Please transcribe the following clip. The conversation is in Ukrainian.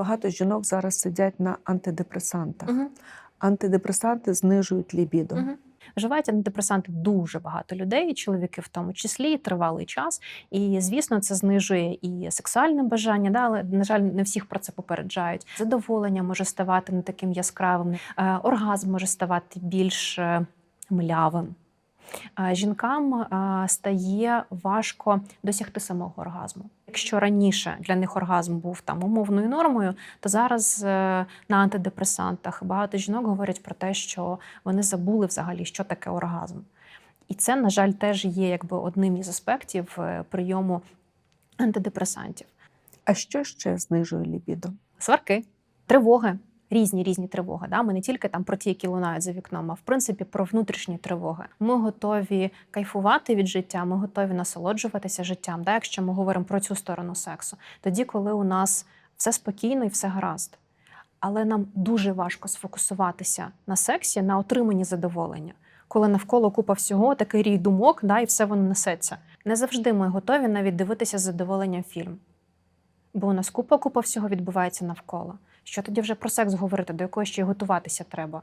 Багато жінок зараз сидять на антидепресантах. Угу. Антидепресанти знижують лібідо. Угу. Вживають антидепресанти дуже багато людей, чоловіки в тому числі, тривалий час. І звісно, це знижує і сексуальне бажання, да, але на жаль, не всіх про це попереджають. Задоволення може ставати не таким яскравим, е, оргазм може ставати більш е, млявим. Жінкам стає важко досягти самого оргазму. Якщо раніше для них оргазм був там умовною нормою, то зараз е, на антидепресантах багато жінок говорять про те, що вони забули взагалі, що таке оргазм. І це, на жаль, теж є якби одним із аспектів е, прийому антидепресантів. А що ще знижує лібідо? Сварки, тривоги, різні різні тривоги. Да? Ми не тільки там про ті, які лунають за вікном, а в принципі про внутрішні тривоги. Ми готові кайфувати від життя, ми готові насолоджуватися життям. Да? Якщо ми говоримо про цю сторону сексу, тоді, коли у нас все спокійно і все гаразд. Але нам дуже важко сфокусуватися на сексі, на отриманні задоволення, коли навколо купа всього, такий рій думок, да, і все воно несеться. Не завжди ми готові навіть дивитися з задоволенням фільм. Бо у нас купа купа всього відбувається навколо. Що тоді вже про секс говорити, до якої ще й готуватися треба?